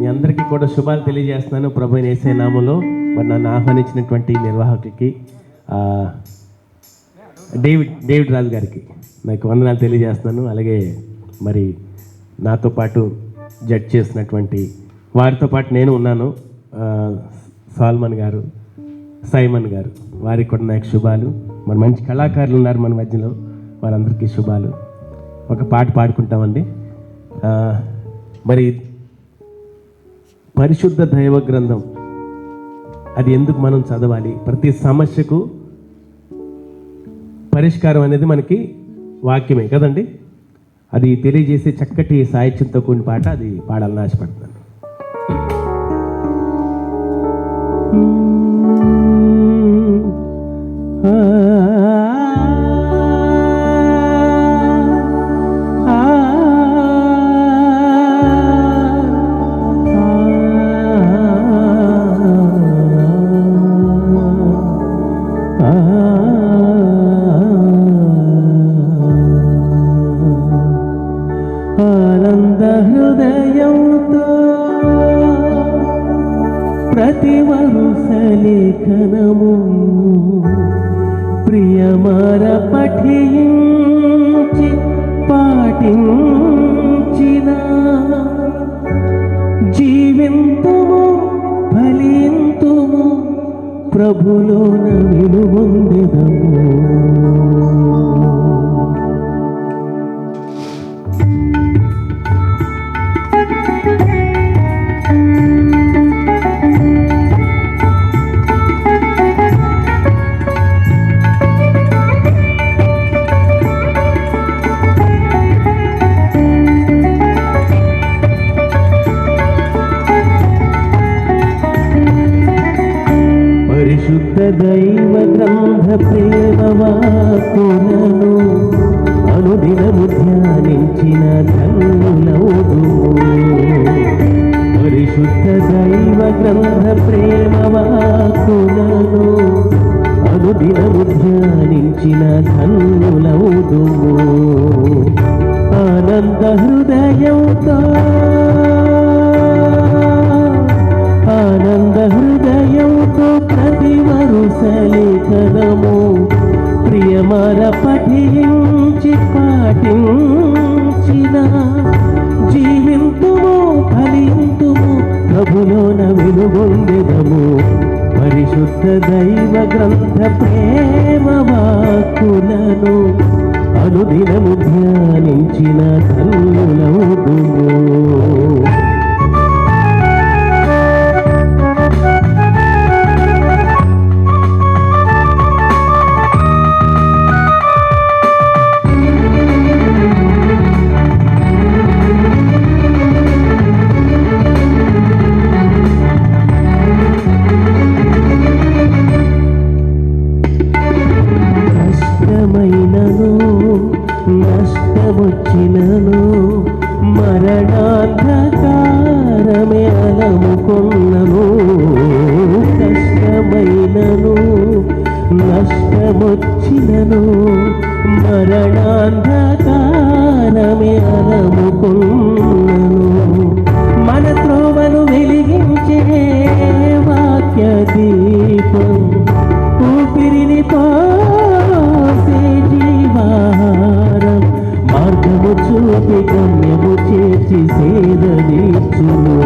మీ అందరికీ కూడా శుభాలు తెలియజేస్తున్నాను ప్రభు నేసే నామంలో. మరి నన్ను ఆహ్వానించినటువంటి నిర్వాహకులకి డేవిడ్ డేవిడ్ రాజు గారికి నాకు వందనాలు తెలియజేస్తున్నాను. అలాగే మరి నాతో పాటు జడ్జ్ చేసినటువంటి వారితో పాటు నేను ఉన్నాను. సాల్మన్ గారు సైమన్ గారు వారికి కూడా నాకు శుభాలు. మరి మంచి కళాకారులు ఉన్నారు మన మధ్యలో. వారందరికీ శుభాలు. ఒక పాట పాడుకుంటామండి. మరి పరిశుద్ధ దైవ గ్రంథం. అది ఎందుకు మనం చదవాలి? ప్రతి సమస్యకు పరిష్కారం అనేది మనకి వాక్యమే కదండి? అది తెలియజేసే చక్కటి సాహిత్యంతో కూడిన పాట అది పాడాలని ఆశపడుతున్నాను. ప్రతి వరుస లేఖనము ప్రియమర పఠించి పాటించిన జీవింతుము ఫలింతుము ప్రభులోన విలువొందెదము దైవ గ్రంథ ప్రేమవాకులను అనుదినము ధ్యానించిన ధన్యులవుదుము పరిశుద్ధ దైవ గ్రంథ ప్రేమవాకులను అనుదినము ధ్యానించిన ధన్యులవుదుము ఆనంద హృదయంతో వరుసలేఖనము ప్రియమర పఠించి పాటించిన జీవింతుము ఫలింతుము ప్రభులోన వినుగొందెదము పరిశుద్ధ దైవ గ్రంథ ప్రేమ వాక్కులను అనుదినము ధ్యానించిన ధన్యులవుదుము దీపం ఊపిరిని పోసే జీవాహారం. మార్గము చూపి గమ్యము చేర్చి సేదీర్చును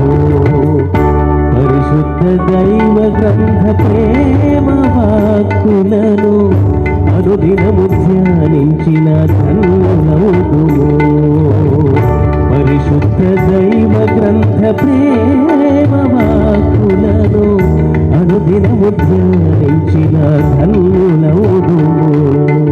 పరిశుద్ధ దైవ గ్రంథ ప్రేమ వాక్కులను అనుదినము ధ్యానించిన ధన్యులవుదుము పరిశుద్ధ దైవ గ్రంథ ప్రేమ వాక్కులను అనుదిన ధ్యానించిన ధన్యులవుదుము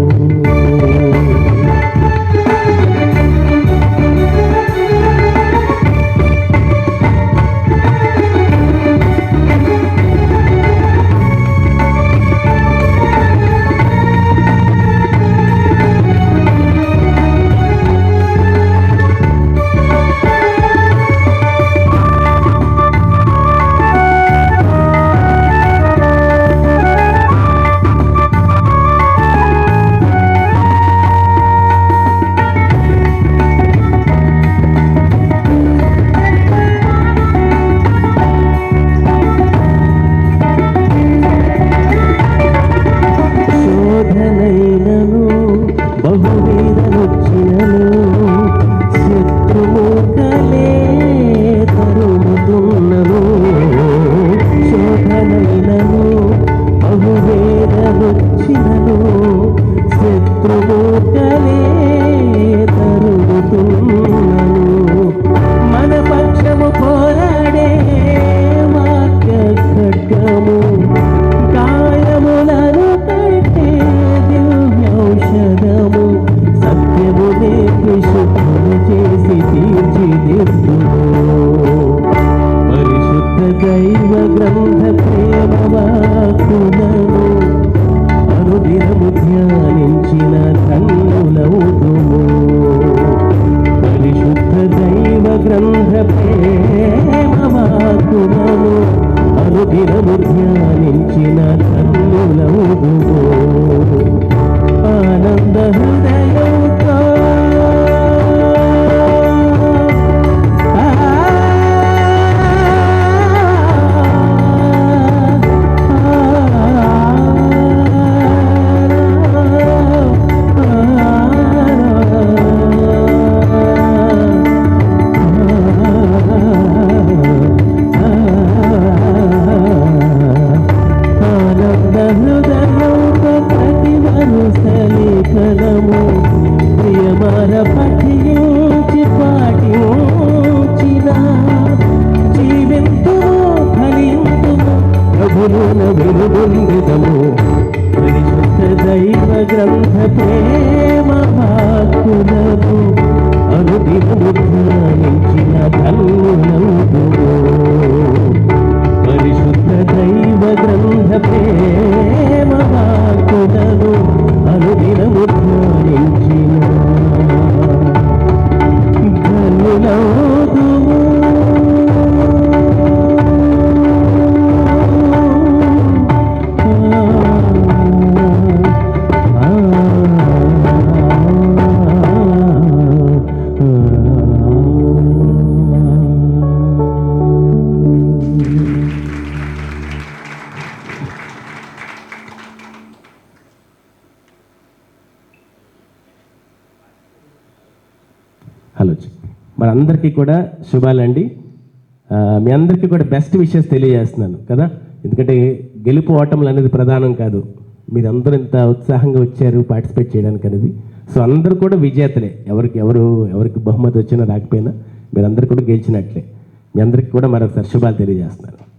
Chicago. గ్రంథ ప్రేమ వాక్కులను అనుదినము ధ్యానించిన మరి అందరికీ కూడా శుభాలండి. మీ అందరికీ కూడా బెస్ట్ విషెస్ తెలియజేస్తున్నాను కదా? ఎందుకంటే గెలుపు ఓటములు అనేది ప్రధానం కాదు. మీరందరూ ఇంత ఉత్సాహంగా వచ్చారు పార్టిసిపేట్ చేయడానికి అనేది. సో అందరూ కూడా విజేతలే. ఎవరికి ఎవరు ఎవరికి బహుమతి వచ్చినా రాకపోయినా మీరందరూ కూడా గెలిచినట్లే. మీ అందరికీ కూడా మరొకసారి శుభాలు తెలియజేస్తున్నాను.